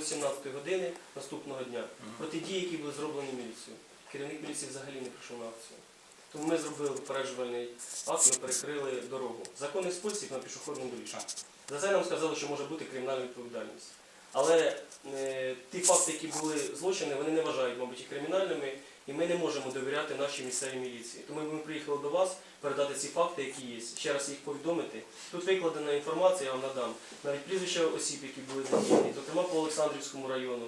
до 17 години наступного дня проти дії, які були зроблені міліцією. Керівник міліції взагалі не прийшов на акцію. Тому ми зробили попереджувальний акт, ми перекрили дорогу. Законний спосіб на пішохідному доріжку. За це нам сказали, що може бути кримінальна відповідальність. Але е, ті факти, які були злочини, вони не вважають, мабуть, і кримінальними, і ми не можемо довіряти нашій місцевій міліції. Тому ми приїхали до вас передати ці факти, які є, ще раз їх повідомити. Тут викладена інформація, я вам надам, навіть прізвища осіб, які були задіяні, зокрема по Олександрівському району,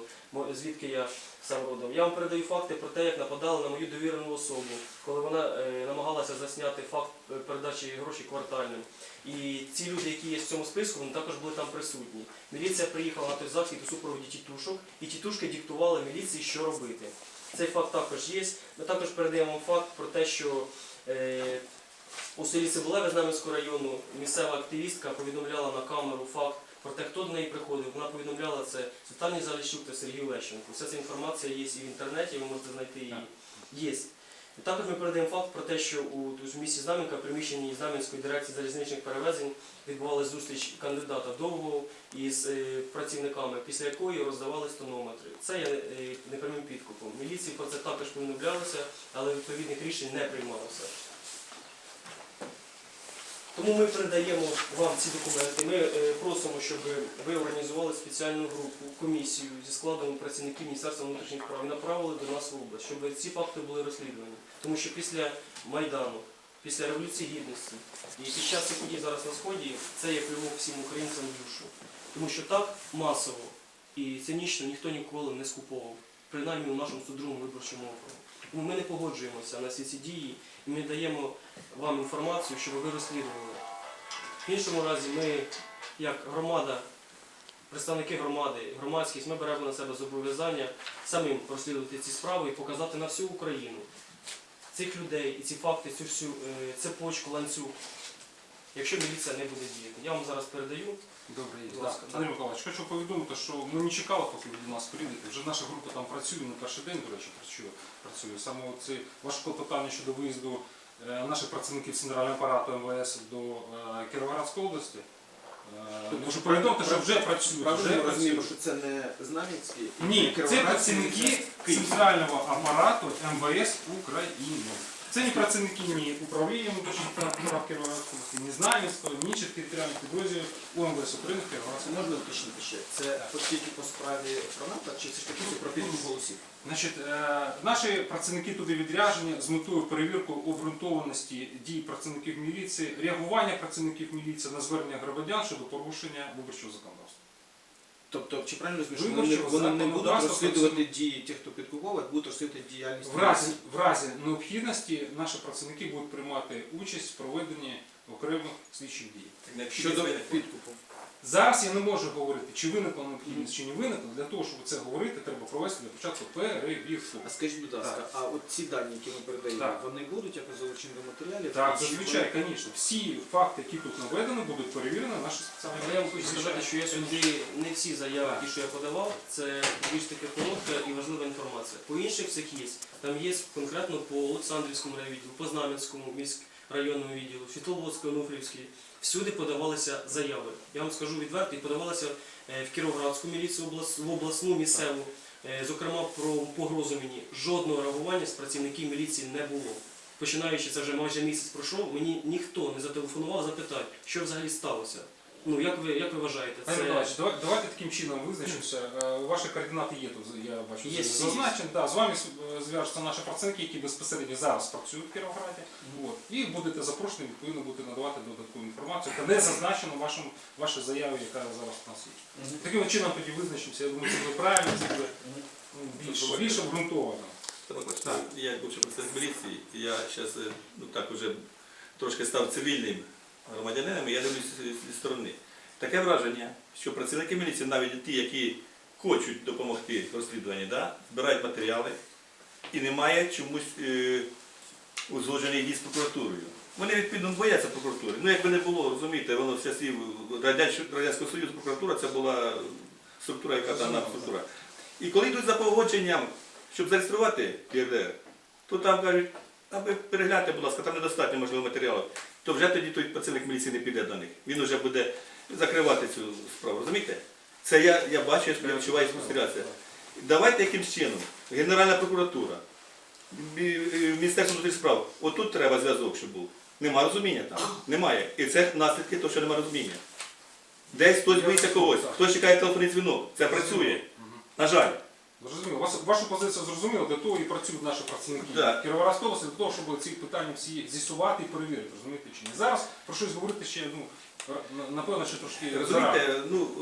звідки я сам родом. Я вам передаю факти про те, як нападали на мою довірену особу, коли вона е, намагалася засняти факт е, передачі грошей квартальним. І ці люди, які є в цьому списку, вони також були там присутні. Міліція приїхала на той захід у супроводі тітушок, і тітушки диктували міліції, що робити. Цей факт також є. Ми також передаємо факт про те, що е, у селі Цибулеве Знам'янського району місцева активістка повідомляла на камеру факт про те, хто до неї приходив. Вона повідомляла це Світлані Заліщук та Сергію Лещенку. Вся ця інформація є і в інтернеті, ви можете знайти її. Є. І Також ми передаємо факт про те, що у у місті Знам'янка, приміщенні Знам'янської дирекції залізничних перевезень відбувалася зустріч кандидата довго із е, працівниками, після якої роздавались тонометри. Це є е, непрямим підкупом. Міліції про це також повідомлялося, але відповідних рішень не приймалося. Тому ми передаємо вам ці документи. Ми е, просимо, щоб ви організували спеціальну групу, комісію зі складом працівників Міністерства внутрішніх справ і направили до нас в область, щоб ці факти були розслідувані. Тому що після Майдану, після Революції Гідності і під час цих зараз на Сході це є плювок всім українцям душу. Тому що так масово і цинічно ніхто ніколи не скуповував, принаймні у нашому 102 виборчому округу. Тому ми не погоджуємося на всі ці дії і ми даємо вам інформацію, щоб ви розслідували. В іншому разі ми, як громада, представники громади, громадськість, ми беремо на себе зобов'язання самим розслідувати ці справи і показати на всю Україну цих людей і ці факти, цю всю е, цепочку, ланцюг, якщо міліція не буде діяти. Я вам зараз передаю. Добре, є. Будь ласка. Андрій Миколаївич, хочу повідомити, що ми не чекали, поки ви до нас прийдете. Вже наша група там працює, не перший день, до речі, працює. працює. Саме це ваше клопотання щодо виїзду е, наших працівників центрального апарату МВС до е, Кіровоградської області. Е, Тобто, Хочу повідомити, що вже працюють. Вже Правильно ми розуміємо, працюють. що це не Знам'янський? Ні, це працівники це центрального апарату МВС України. Це не працівники ні управління внутрішніх справ Кіровоградської області, ні ні інших територіальних підрозділів УМВС України Це можна уточнити ще? Це тільки по справі про НАТО, чи це ж таки про підкуп голосів? Значить, е, наші працівники туди відряджені з метою перевірки обґрунтованості дій працівників міліції, реагування працівників міліції на звернення громадян щодо порушення виборчого законодавства. Тобто, чи правильно розумію, що Виборчого вони, вони не будуть законодавства розслідувати дії тих, хто підкуповує, будуть розслідувати діяльність В разі, в разі необхідності наші працівники будуть приймати участь в проведенні окремих слідчих дій. щодо підкупу. Зараз я не можу говорити, чи виникла необхідність, чи не виникла. Для того, щоб це говорити, треба провести для початку перевірку. А скажіть, будь ласка, а от ці дані, які ми передаємо, Так. вони будуть якось залучені до матеріалів? Так, Чи зазвичай, звісно, всі факти, які тут наведені, будуть перевірені наші спеціальні. Але я вам хочу сказати, що я сюди не всі заяви, ті, що я подавав, це більш таки коротка і важлива інформація. По інших всіх є. Там є конкретно по Олександрівському райвідділу, по Знам'янському міськрайонному відділу, Світловодській, Онуфрівській. Всюди подавалися заяви. Я вам скажу відверто, і подавалися е, в Кіровградську міліцію, в обласну місцеву. Е, Зокрема, про погрозу мені жодного реагування з працівників міліції не було. Починаючи, це вже майже місяць пройшов, мені ніхто не зателефонував запитати, що взагалі сталося. Ну як ви як ви вважаєте, Пане це Миколаївич, давай- давайте таким чином визначимося. Е, Ваші координати є тут, я бачу, Є всі. зазначені. Да, з вами е, зв'яжуться наші працівники, які безпосередньо зараз працюють в Кіровограді. От. І будете запрошені, відповідно будете надавати додаткову інформацію, яка не зазначена в вашому, вашій заяві, яка зараз у нас є. Таким чином тоді визначимося. Я думаю, це буде правильно, це буде ну, більш, більш обґрунтовано. Так. Я бувший працівник міліції, я зараз ну, так уже трошки став цивільним громадянином, і я дивлюся зі сторони. Таке враження, що працівники міліції, навіть ті, які хочуть допомогти в розслідуванні, да, збирають матеріали і немає чомусь е, узгоджених дій з прокуратурою. Вони відповідно бояться прокуратури. Ну якби не було, розумієте, воно в часів Радянського Союзу прокуратура це була структура, яка там структура. І коли йдуть за погодженням, щоб зареєструвати ПРДР, то там кажуть, аби перегляньте, будь ласка, там недостатньо можливо матеріалу, то вже тоді той працівник міліції не піде до них. Він вже буде закривати цю справу, розумієте? Це я, я бачу, я відчуваю спостерігація. Давайте якимсь чином. Генеральна прокуратура, е, Міністерство внутрішніх справ. Отут треба зв'язок, щоб був. Нема розуміння там. Немає. І це наслідки того, що немає розуміння. Десь хтось боїться когось, хтось чекає телефонний дзвінок. Це працює. На жаль. Зрозуміло. Вас, вашу позицію зрозуміло, для того і працюють наші працівники да. Кіровоградської області, для того, щоб ці питання всі з'ясувати і перевірити, розумієте чи ні. Зараз про щось говорити ще, ну, напевно, ще трошки. Розумієте, ну